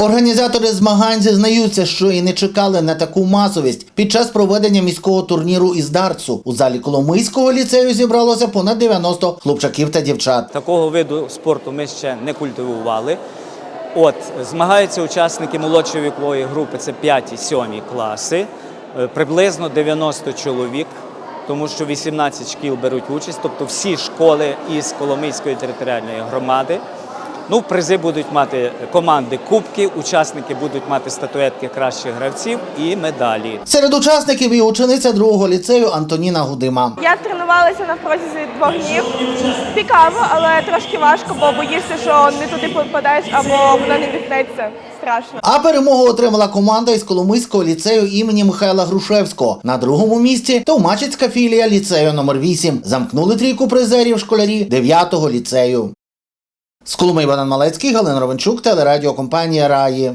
Організатори змагань зізнаються, що і не чекали на таку масовість. Під час проведення міського турніру із дартсу у залі Коломийського ліцею зібралося понад 90 хлопчаків та дівчат. Такого виду спорту ми ще не культивували. От змагаються учасники молодшої вікової групи, це 5-7 класи, е, приблизно 90 чоловік, тому що 18 шкіл беруть участь, тобто всі школи із Коломийської територіальної громади. Ну, призи будуть мати команди кубки, учасники будуть мати статуетки кращих гравців і медалі. Серед учасників і учениця другого ліцею Антоніна Гудима. Я тренувалася на протязі двох днів. Цікаво, але трошки важко, бо боїшся, що не туди попадаєш або воно не віткнеться. Страшно. А перемогу отримала команда із Коломийського ліцею імені Михайла Грушевського. На другому місці Товмачицька філія ліцею номер 8 Замкнули трійку призерів школярі 9-го ліцею. З Коломиї Богдан Малецький, Галина Ровенчук, телерадіокомпанія Раї.